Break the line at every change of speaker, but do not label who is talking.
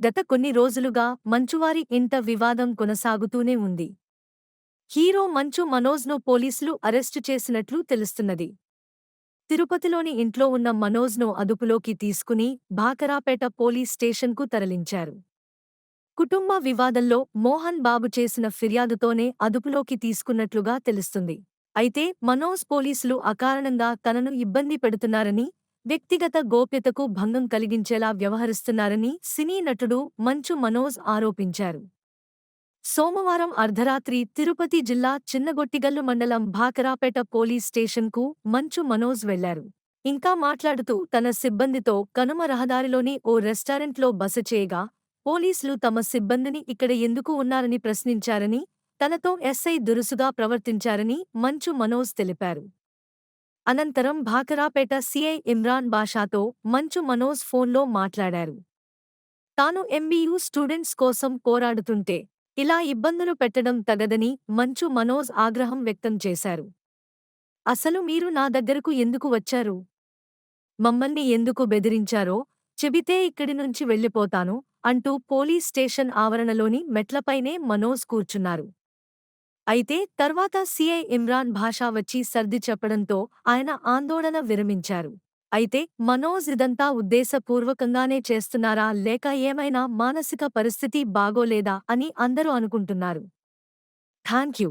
గత కొన్ని రోజులుగా మంచువారి ఇంట వివాదం కొనసాగుతూనే ఉంది. హీరో మంచు మనోజ్ను పోలీసులు అరెస్టు చేసినట్లు తెలుస్తున్నది. తిరుపతిలోని ఇంట్లో ఉన్న మనోజ్ను అదుపులోకి తీసుకుని భాకరాపేట పోలీస్ స్టేషన్కు తరలించారు. కుటుంబ వివాదంలో మోహన్ బాబు చేసిన ఫిర్యాదుతోనే అదుపులోకి తీసుకున్నట్లుగా తెలుస్తుంది. అయితే మనోజ్ పోలీసులు అకారణంగా తనను ఇబ్బంది పెడుతున్నారని వ్యక్తిగత గోప్యతకు భంగం కలిగించేలా వ్యవహరిస్తున్నారని సినీ నటుడు మంచు మనోజ్ ఆరోపించారు. సోమవారం అర్ధరాత్రి తిరుపతి జిల్లా చిన్నగొట్టిగల్లు మండలం భాకరాపేట పోలీస్ స్టేషన్కు మంచు మనోజ్ వెళ్ళారు. ఇంకా మాట్లాడుతూ తన సిబ్బందితో కనుమ రహదారిలోని ఓ రెస్టారెంట్లో బస చేయగా పోలీసులు తమ సిబ్బందిని ఇక్కడ ఎందుకు ఉన్నారని ప్రశ్నించారని తనతో ఎస్ఐ దురుసుగా ప్రవర్తించారని మంచు మనోజ్ తెలిపారు. అనంతరం భాకరాపేట సీఐ ఇమ్రాన్ బాషాతో మంచు మనోజ్ ఫోన్లో మాట్లాడారు. తాను ఎంబీయూ స్టూడెంట్స్ కోసం పోరాడుతుంటే ఇలా ఇబ్బందులు పెట్టడం తగదని మంచు మనోజ్ ఆగ్రహం వ్యక్తం చేశారు. అసలు మీరు నా దగ్గరకు ఎందుకు వచ్చారు? మమ్మల్ని ఎందుకు బెదిరించారో చెబితే ఇక్కడి నుంచి వెళ్ళిపోతాను అంటూ పోలీస్ స్టేషన్ ఆవరణలోని మెట్లపైనే మనోజ్ కూర్చున్నారు. అయితే తర్వాత సీఐ ఇమ్రాన్ భాషా వచ్చి సర్ది చెప్పడంతో ఆయన ఆందోళన విరమించారు. అయితే మనోజ్ ఇదంతా ఉద్దేశపూర్వకంగానే చేస్తున్నారా? లేక ఏమైనా మానసిక పరిస్థితి బాగోలేదా? అని అందరూ అనుకుంటున్నారు. Thank you